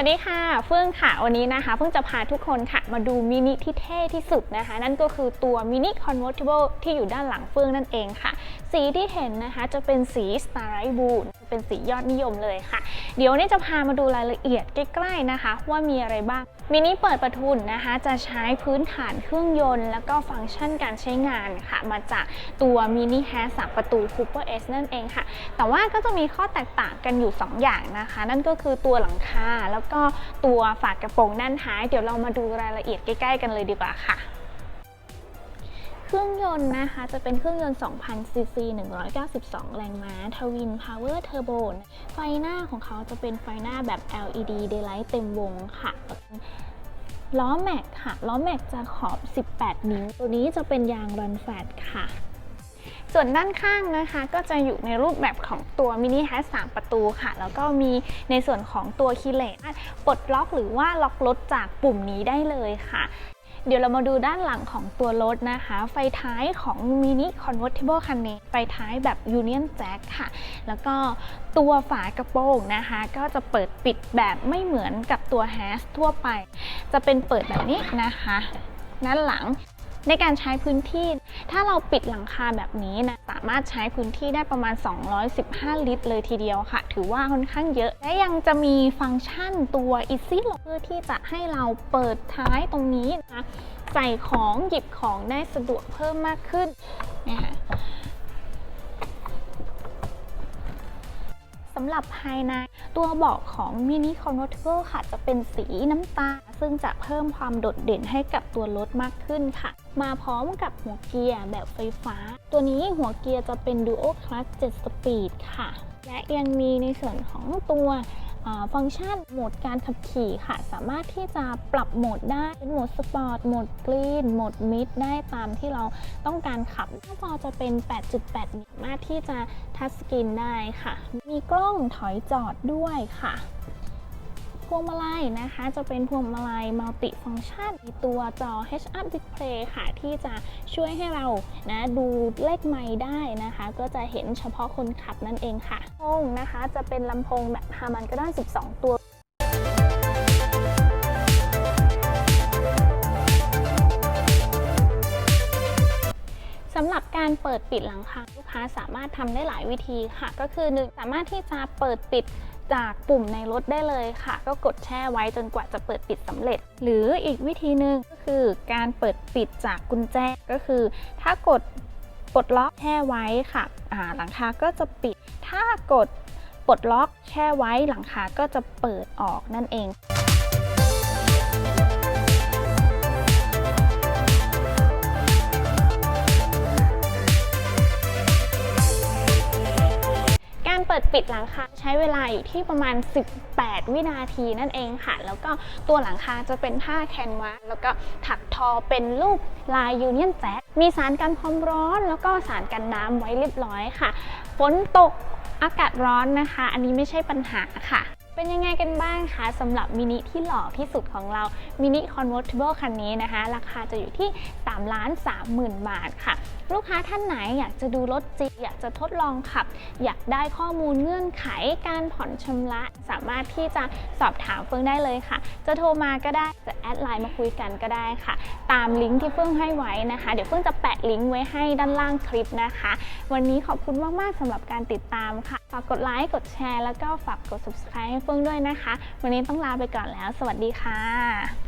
วัสดีค่ะเฟื่องค่ะวันนี้นะคะเพิ่งจะพาทุกคนค่ะ มาดูมินิที่เท่ที่สุดนะคะ นั่นก็คือตัวมินิคอนเวอร์ติเบิลที่อยู่ด้านหลังเฟื่องนั่นเองค่ะ สีที่เห็นนะคะจะเป็นสี starlight blue เป็นสียอดนิยมเลยค่ะ เดี๋ยวนนี้จะพามาดูรายละเอียดใกล้ๆนะคะ ว่ามีอะไรบ้างมินิเปิดประทุนนะคะ จะใช้พื้นฐานเครื่องยนต์ แล้วก็ฟังก์ชันการใช้งานค่ะ มาจากตัวมินิแฮสามประตู Cooper S นั่นเองค่ะ แต่ว่าก็จะมีข้อแตกต่างกันอยู่ 2 อย่างนะคะ นั่นก็คือตัวหลังคาแล้วก็ตัวฝากระโปรงด้านท้าย เดี๋ยวเรามาดูรายละเอียดใกล้ ๆ กันเลยดีกว่าค่ะ เครื่องยนต์นะคะ จะเป็นเครื่องยนต์2,000ซีซี192 แรงม้าทวินพาวเวอร์เทอร์โบไฟหน้าของเขาจะเป็นไฟหน้าแบบ LED Daylight เต็มวงค่ะล้อแม็กค่ะ ล้อแม็กจะขอบ 18 นิ้ว ตัวนี้จะเป็นยางรันแฟตค่ะ ส่วนด้านข้างนะคะก็จะอยู่ในรูปแบบของตัวมินิแฮช3ประตูค่ะ แล้วก็มีในส่วนของตัวคีย์เลสปลดล็อกหรือว่าล็อกรถจากปุ่มนี้ได้เลยค่ะ เดี๋ยวเรามาดูด้านหลังของตัวรถนะคะ ไฟท้ายของมินิ Convertible คันนี้ ไฟท้ายแบบ Union Jack ค่ะ แล้วก็ตัวฝากระโปรงนะคะ ก็จะเปิดปิดแบบไม่เหมือนกับตัว h a s ทั่วไป จะเป็นเปิดแบบนี้นะคะ ด้านหลัง ในการใช้พื้นที่ ถ้าเราปิดหลังคาแบบนี้นะสามารถใช้พื้นที่ได้ประมาณ 215 ลิตร เลยทีเดียวค่ะ ถือว่าค่อนข้างเยอะ และยังจะมีฟังก์ชันตัว Easy Lock เพื่อที่จะให้เราเปิดท้ายตรงนี้นะคะใส่ของหยิบของได้สะดวกเพิ่มมากขึ้นนะคะำหรับภายใน ตัวเบาะของ Mini Convertible ค่ะ จะเป็นสีน้ำตาล ซึ่งจะเพิ่มความโดดเด่นให้กับตัวรถมากขึ้นค่ะ มาพร้อมกับหัวเกียร์แบบไฟฟ้า ตัวนี้หัวเกียร์จะเป็น Duo Clutch 7 Speed ค่ะ และยังมีในส่วนของตัว ฟังก์ชันโหมดการขับขี่ค่ะ สามารถที่จะปรับโหมดได้เป็นโหมดสปอร์ตโหมดกรีนโหมดมิดได้ตามที่เราต้องการขับหน้าจอจะเป็น 8.8 นิ้วสามารถที่จะทัชสกรีนได้ค่ะ มีกล้องถอยจอดด้วยค่ะ พวงมาลัยนะคะ จะเป็นพวงมาลัยมัลติฟังชันมีตัวจอ Head-Up Display ค่ะ ที่จะช่วยให้เรานะดูเลขไมล์ได้นะคะ ก็จะเห็นเฉพาะคนขับนั่นเองค่ะลำโพงนะคะ จะเป็นลำโพงแบบฮามันก็ได้ 12 ตัวสำหรับการเปิดปิดหลังคาลูกค้าสามารถทำได้หลายวิธีค่ะ ก็คือ 1 สามารถที่จะเปิดปิด จากปุ่มในรถได้เลยค่ะ ก็กดแช่ไว้จนกว่าจะเปิดปิดสำเร็จ หรืออีกวิธีหนึ่งก็คือการเปิดปิดจากกุญแจก็คือ ถ้ากดปลดล็อกแช่ไว้ค่ะหลังคาก็จะปิด ถ้ากดปลดล็อกแช่ไว้หลังคาก็จะเปิดออกนั่นเอง ดปิดหลังคาใช้เวลาอยู่ที่ประมาณ 18 วินาทีนั่นเองค่ะ แล้วก็ตัวหลังคาจะเป็นผ้าแคนวาสแล้วก็ถักทอเป็นรูปลายยูเนียนแจ็คมีสารกันความร้อน แล้วก็สารกันน้ำไว้เรียบร้อยค่ะฝนตกอากาศร้อนนะคะ อันนี้ไม่ใช่ปัญหาค่ะเป็นยังไงกันบ้างคะสำหรับมินิที่หล่อที่สุดของเรามินิ Convertible คันนี้นะคะ ราคาจะอยู่ที่ 3ล้าน3หมื่นบาทค่ะ ลูกค้าท่านไหนอยากจะดูรถจริงอยากจะทดลองขับ อยากได้ข้อมูลเงื่อนไขการผ่อนชำระ สามารถที่จะสอบถามเฟื่องได้เลยค่ะ จะโทรมาก็ได้จะแอดไลน์มาคุยกันก็ได้ค่ะ ตามลิงก์ที่เฟื่องให้ไว้นะคะ เดี๋ยวเฟื่องจะแปะลิงก์ไว้ให้ด้านล่างคลิปนะคะ วันนี้ขอบคุณมากๆสำหรับการติดตามค่ะฝากกดไลค์กดแชร์แล้วก็ฝากกด subscribe ให้เฟื่องด้วยนะคะ วันนี้ต้องลาไปก่อนแล้ว สวัสดีค่ะ